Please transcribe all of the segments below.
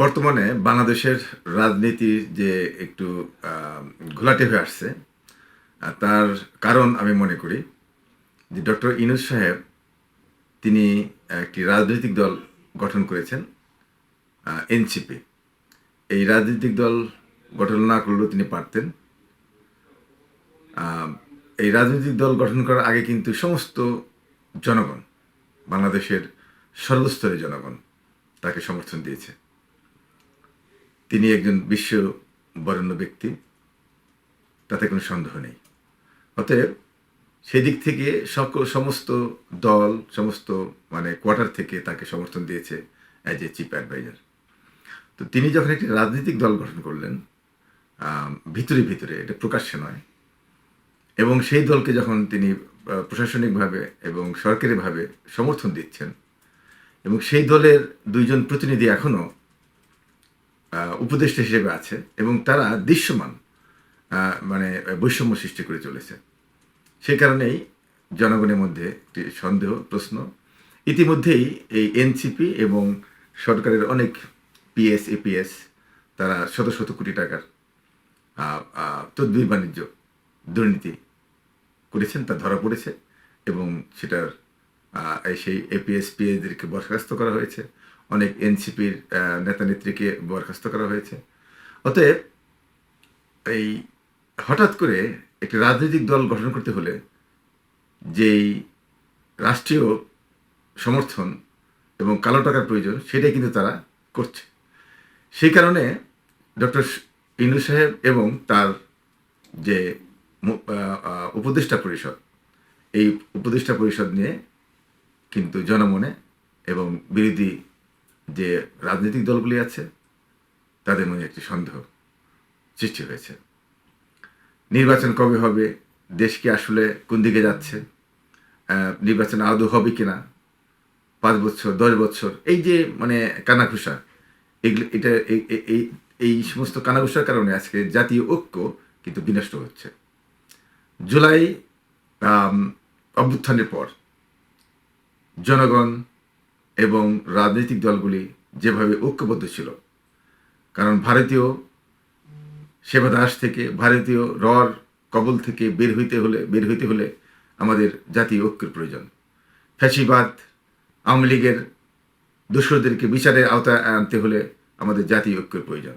বর্তমানে বাংলাদেশের রাজনীতি যে একটু ঘোলাটে হয়ে আসছে তার কারণ আমি মনে করি যে ডক্টর ইনুস সাহেব তিনি একটি রাজনৈতিক দল গঠন করেছেন এনসিপি। এই রাজনৈতিক দল গঠন না করলেও তিনি পারতেন। এই রাজনৈতিক দল গঠন করার আগে কিন্তু সমস্ত জনগণ, বাংলাদেশের সর্বস্তরের জনগণ তাকে সমর্থন দিয়েছে। তিনি একজন বিশ্ব বরেণ্য ব্যক্তি, তাতে কোনো সন্দেহ নেই। অতএব সেদিক থেকে সকল, সমস্ত দল, সমস্ত মানে কোয়ার্টার থেকে তাকে সমর্থন দিয়েছে অ্যাজ এ চিফ অ্যাডভাইজার তো তিনি যখন একটি রাজনৈতিক দল গঠন করলেন ভিতরে ভিতরে, এটা প্রকাশ্যে নয়, এবং সেই দলকে যখন তিনি প্রশাসনিকভাবে এবং সরকারিভাবে সমর্থন দিচ্ছেন, এবং সেই দলের দুইজন প্রতিনিধি এখনও উপদেষ্টা হিসেবে আছে এবং তারা দৃশ্যমান মানে বৈষম্য সৃষ্টি করে চলেছে। সেই কারণেই জনগণের মধ্যে একটি সন্দেহ, প্রশ্ন। ইতিমধ্যেই এই এনসিপি এবং সরকারের অনেক পিএস এপিএস তারা শত শত কোটি টাকার তদ্বির বাণিজ্য, দুর্নীতি করেছেন, তা ধরা পড়েছে এবং সেটার সেই এপিএস পিএসদেরকে বরখাস্ত করা হয়েছে। অনেক এনসিপির নেতা নেত্রীকে বরখাস্ত করা হয়েছে। অতএব এই হঠাৎ করে একটি রাজনৈতিক দল গঠন করতে হলে যেই রাষ্ট্রীয় সমর্থন এবং কালো টাকার প্রয়োজন সেটাই কিন্তু তারা করছে। সেই কারণে ডক্টর ইনু সাহেব এবং তার যে উপদেষ্টা পরিষদ, এই উপদেষ্টা পরিষদ নিয়ে কিন্তু জনমনে এবং বিরোধী যে রাজনৈতিক দলগুলি আছে, তাদের মনে একটি সন্দেহ সৃষ্টি হয়েছে। নির্বাচন কবে হবে? দেশ কি আসলে কোন দিকে যাচ্ছে? নির্বাচন আদৌ হবে কিনা? পাঁচ বছর, দশ বছর, এই যে মানে কানাঘুষা, এগুলো, এটা এই- এই- সমস্ত কানাঘুষার কারণে আজকে জাতীয় ঐক্য কিন্তু বিনষ্ট হচ্ছে। জুলাই অভ্যুত্থানের পর জনগণ এবং রাজনৈতিক দলগুলি যেভাবে ঐক্যবদ্ধ ছিল। কারণ ভারতীয় সেবাদাস থেকে, ভারতীয় রর কবল থেকে বের হইতে হলে, বের হইতে হলে আমাদের জাতীয় ঐক্যের প্রয়োজন। ফ্যাসিবাদ, আওয়ামী লীগের দোসরদেরকে বিচারের আওতায় আনতে হলে আমাদের জাতীয় ঐক্যের প্রয়োজন।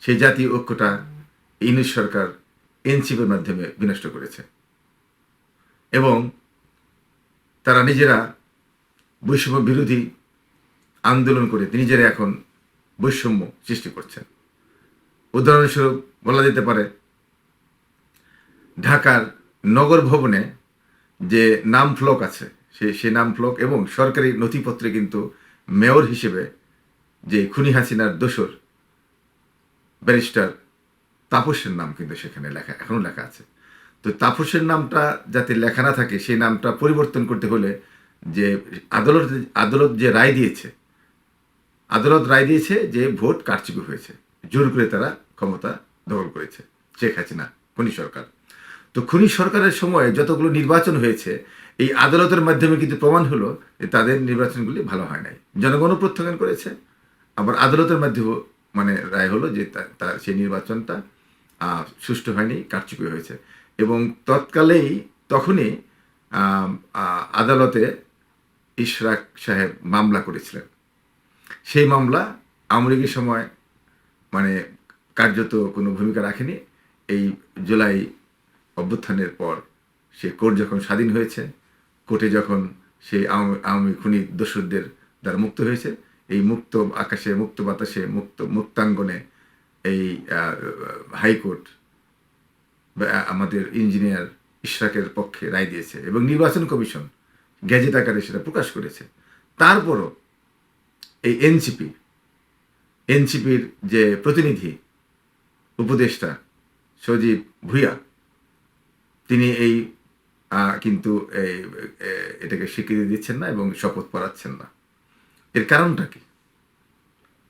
সেই জাতীয় ঐক্যটা ইউনিশ সরকার এনসিপির মাধ্যমে বিনষ্ট করেছে। এবং তারা নিজেরা বৈষম্য বিরোধী আন্দোলন করে তিনি নিজেরা এখন বৈষম্য সৃষ্টি করছেন। উদাহরণস্বরূপ বলা যেতে পারে, ঢাকার নগর ভবনে যে নাম ফলক আছে, সে সে নাম ফলক এবং সরকারি নথিপত্রে কিন্তু মেয়র হিসেবে যে খুনি হাসিনার দোসর, ব্যারিস্টার তাপসের নাম কিন্তু সেখানে লেখা এখনও লেখা আছে। তো তাপসের নামটা যাতে লেখা না থাকে, সেই নামটা পরিবর্তন করতে হলে যে আদালত আদালত যে রায় দিয়েছে, আদালত রায় দিয়েছে যে ভোট কারচুপি হয়েছে। জোর করে তারা ক্ষমতা দখল করেছে শেখ হাসিনা, খনি সরকার। তো খনি সরকারের সময় যতগুলো নির্বাচন হয়েছে, এই আদালতের মাধ্যমে কিন্তু প্রমাণ হলো যে তাদের নির্বাচনগুলি ভালো হয় নাই। জনগণও প্রত্যাখ্যান করেছে, আবার আদালতের মাধ্যমেও মানে রায় হলো যে তা- তা- সেই নির্বাচনটা সুষ্ঠু হয়নি, কারচুপি হয়েছে। এবং তৎকালেই তখনই আদালতে ইশরাক সাহেব মামলা করেছিলেন। সেই মামলা লীগের সময় মানে কার্যত কোনো ভূমিকা রাখেনি। এই জুলাই অভ্যুত্থানের পর সে কোর্ট যখন স্বাধীন হয়েছে, কোর্টে যখন সেই আওয়ামী খুনি দস্যুদের দ্বারা মুক্ত হয়েছে, এই মুক্ত আকাশে, মুক্ত বাতাসে, মুক্ত মুক্তাঙ্গনে এই হাইকোর্ট আমাদের ইঞ্জিনিয়ার ইশরাকের পক্ষে রায় দিয়েছে এবং নির্বাচন কমিশন গ্যাজেট আকারে সেটা প্রকাশ করেছে। তারপরও এই এনসিপি এনসিপির যে প্রতিনিধি, উপদেষ্টা সজীব ভুইয়া, তিনি এই কিন্তু এটাকে স্বীকৃতি দিচ্ছেন না এবং শপথ পড়াচ্ছেন না। এর কারণটা কি?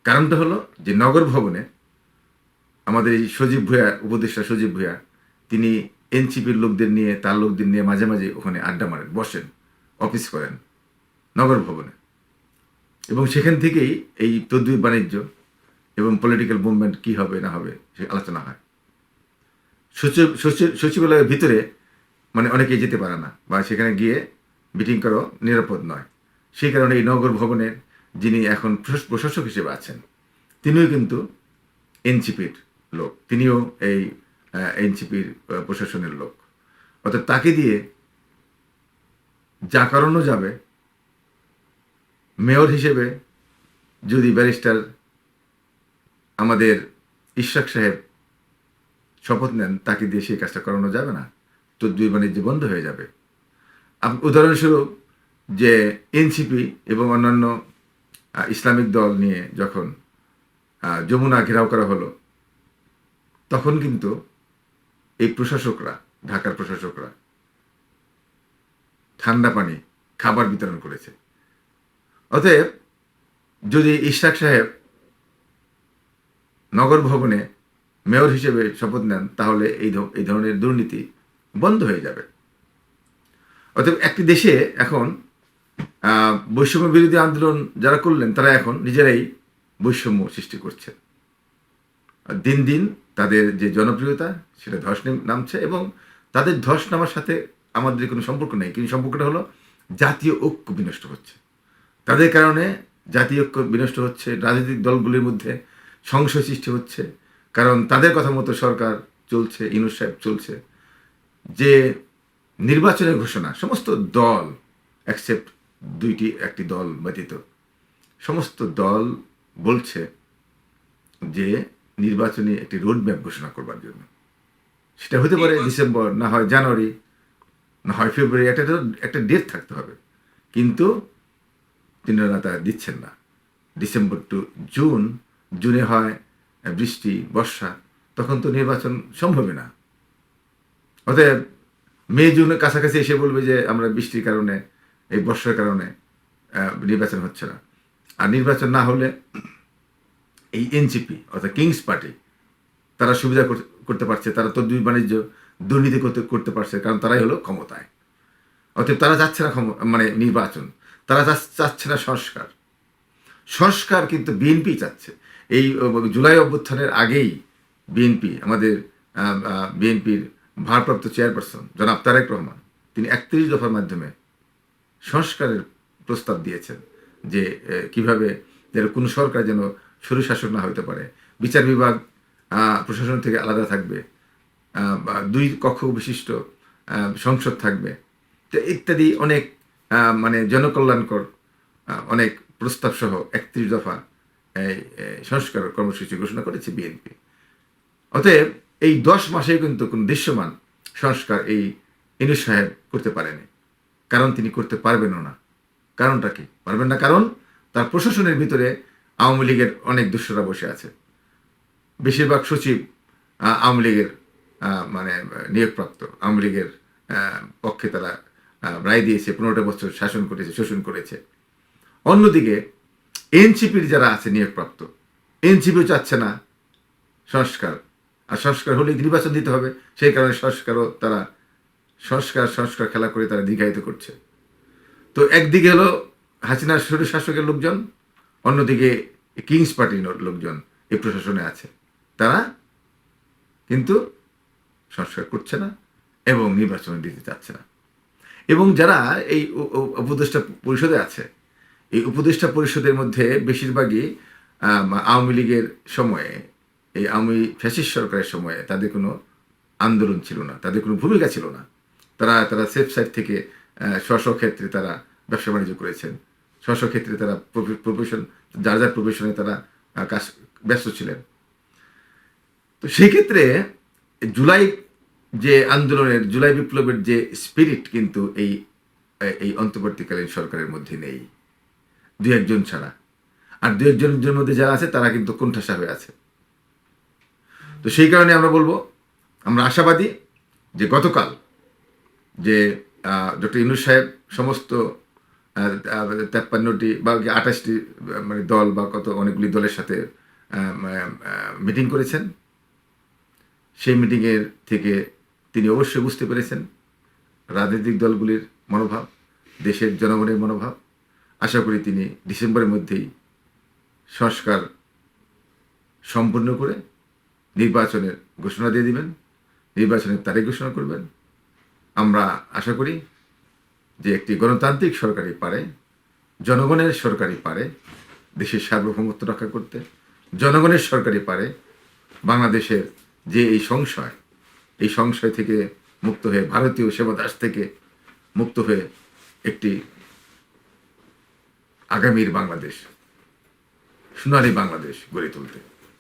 কারণটা হলো যে নগর ভবনে আমাদের এই সজীব ভুয়া উপদেষ্টা সজীব ভুয়া তিনি এনসিপির লোকদের নিয়ে, তার লোকদের নিয়ে মাঝে মাঝে ওখানে আড্ডা মারেন, বসেন। অফিস করেন, নগর ভবনে। এবং সেখান থেকেই এই তদ্বির বাণিজ্য এবং পলিটিক্যাল মুভমেন্ট কি হবে, না হবে, সে আলোচনা হয়। সচিব সচিব, সচিবালয়ের ভিতরে মানে অনেকেই যেতে পারে না বা সেখানে গিয়ে মিটিং করা নিরাপদ নয়। সেই কারণে এই নগর ভবনের যিনি এখন প্রশাস- প্রশাসক হিসেবে আছেন, তিনিও কিন্তু এনসিপির লোক। তিনিও এই এনসিপির প্রশাসনের লোক। অর্থাৎ তাকে দিয়ে করানো যাবে, মেয়র হিসেবে যদি ব্যারিস্টার আমাদের ইশরাক সাহেব শপথ নেন, তাকে দিয়ে সেই কাজটা করানো যাবে না। তো দুই বাণিজ্য বন্ধ হয়ে যাবে। উদাহরণস্বরূপ যে এনসিপি এবং অন্যান্য ইসলামিক দল নিয়ে যখন যমুনা ঘেরাও করা হলো, তখন কিন্তু এই প্রশাসকরা, ঢাকার প্রশাসকরা ঠান্ডা পানি খাবার বিতরণ করেছে। অতএব যদি ইশরাক সাহেব নগর ভবনে মেয়র হিসেবে শপথ নেন, তাহলে এই এই ধরনের দুর্নীতি বন্ধ হয়ে যাবে। অতএব একটি দেশে এখন বৈষম্য বিরোধী আন্দোলন যারা করলেন, তারা এখন নিজেরাই বৈষম্য সৃষ্টি করছে দিন দিন তাদের যে জনপ্রিয়তা, সেটা ধস নেম- নামছে এবং তাদের ধস নামার সাথে আমাদের কোনো সম্পর্ক নেই কিন্তু সম্পর্কটা হলো জাতীয় ঐক্য বিনষ্ট হচ্ছে। তাদের কারণে জাতীয় ঐক্য বিনষ্ট হচ্ছে রাজনৈতিক দলগুলির মধ্যে সংশয় সৃষ্টি হচ্ছে কারণ তাদের কথা মতো সরকার চলছে ইনুস সাহেব চলছে। যে নির্বাচনের ঘোষণা সমস্ত দল অ্যাকসেপ্ট দুইটি একটি দল ব্যতীত সমস্ত দল বলছে যে নির্বাচনী একটি রোডম্যাপ ঘোষণা করবার জন্য। সেটা হতে পারে ডিসেম্বর না হয় জানুয়ারি না হয় ফেব্রুয়ারি একটা একটা ডেট থাকতে হবে। কিন্তু তিনারা তা দিচ্ছেন না। ডিসেম্বর টু জুন জুনে হয়, বৃষ্টি, বর্ষা, তখন তো নির্বাচন সম্ভবই না। অতএব মে জুনের কাছাকাছি এসে বলবে যে, আমরা বৃষ্টির কারণে, এই বর্ষার কারণে নির্বাচন হচ্ছে না। আর নির্বাচন না হলে এই এনসিপি অর্থাৎ কিংস পার্টি তারা সুবিধা করতে পারছে। তারা তো দুই বাণিজ্য দুর্নীতি করতে করতে পারছে, কারণ তারাই হলো ক্ষমতায়। অতএব তারা যাচ্ছে না মানে নির্বাচন, তারা চাচ্ছে না সংস্কার। সংস্কার কিন্তু বিএনপি চাচ্ছে। এই জুলাই অভ্যুত্থানের আগেই বিএনপি, আমাদের বিএনপির ভারপ্রাপ্ত চেয়ারপারসন জনাব তারেক রহমান, তিনি একত্রিশ দফার মাধ্যমে সংস্কারের প্রস্তাব দিয়েছেন যে কীভাবে যেন কোনো সরকার যেন সরু শাসক না হতে পারে। বিচার বিভাগ প্রশাসন থেকে আলাদা থাকবে। বা দুই কক্ষ বিশিষ্ট সংসদ থাকবে। তো ইত্যাদি অনেক মানে জনকল্যাণকর অনেক প্রস্তাব সহ একত্রিশ দফা এই সংস্কার কর্মসূচি ঘোষণা করেছে বিএনপি। অতএব এই দশ মাসে কিন্তু কোনো দৃশ্যমান সংস্কার এই ইনু সাহেব করতে পারেনি। কারণ তিনি করতে পারবেনও না। কারণটা কি? পারবেন না কারণ তার প্রশাসনের ভিতরে আওয়ামী লীগের অনেক দুষ্টরা বসে আছে। বেশিরভাগ সচিব আওয়ামী লীগের মানে নিয়োগপ্রাপ্ত আওয়ামী লীগের পক্ষে তারা রায় দিয়েছে, পনেরোটা বছর শাসন করেছে, শোষণ করেছে। অন্যদিকে, এনসিপির যারা আছে নিয়োগপ্রাপ্ত, এনসিপিও চাচ্ছে না সংস্কার। আর সংস্কার হলে নির্বাচন দিতে হবে, সেই কারণে সংস্কারও তারা, সংস্কার সংস্কার খেলা করে তারা দীর্ঘায়িত করছে। তো একদিকে হলো হাসিনার শরীর শাসকের লোকজন, অন্যদিকে কিংস পার্টির লোকজন এই প্রশাসনে আছে। তারা কিন্তু সংস্কার করছে না এবং নির্বাচন দিতে চাচ্ছে না। এবং যারা এই উপদেষ্টা পরিষদে আছে, এই উপদেষ্টা পরিষদের মধ্যে বেশিরভাগই আওয়ামী লীগের সময়ে, এই আওয়ামী ফ্যাসিস্ট সরকারের সময়ে তাদের কোনো আন্দোলন ছিল না, তাদের কোনো ভূমিকা ছিল না। তারা তারা সেফ সাইড থেকে স্ব ক্ষেত্রে তারা ব্যবসা বাণিজ্য করেছেন। স্ব ক্ষেত্রে তারা প্রফেশন, যার যার প্রফেশনে তারা কাজ, ব্যস্ত ছিলেন। তো সেই ক্ষেত্রে জুলাই যে আন্দোলনের জুলাই বিপ্লবের যে স্পিরিট কিন্তু এই এই অন্তর্বর্তীকালীন সরকারের মধ্যে নেই। দু একজন ছাড়া। আর দু একজনের মধ্যে যারা আছে, তারা কিন্তু কোণঠাসা হয়ে আছে। তো সেই কারণে আমরা বলব, আমরা আশাবাদী যে গতকাল যে ডক্টর ইনুস সাহেব সমস্ত তেপ্পান্নটি বা আঠাশটি মানে দল বা কত অনেকগুলি দলের সাথে মিটিং করেছেন। সেই মিটিংয়ের থেকে তিনি অবশ্যই বুঝতে পেরেছেন রাজনৈতিক দলগুলির মনোভাব, দেশের জনগণের মনোভাব। আশা করি তিনি ডিসেম্বরের মধ্যেই সংস্কার সম্পূর্ণ করে নির্বাচনের ঘোষণা দিয়ে দিবেন, নির্বাচনের তারিখ ঘোষণা করবেন। আমরা আশা করি যে একটি গণতান্ত্রিক সরকারই পারে জনগণের সরকারই পারে দেশের সার্বভৌমত্ব রক্ষা করতে জনগণের সরকারই পারে বাংলাদেশের যে এই সংশয় এই সংশয় থেকে মুক্ত হয়ে, ভারতীয় সেবাদাস থেকে মুক্ত হয়ে একটি আগামীর বাংলাদেশ, সোনালী বাংলাদেশ গড়ে তুলতে।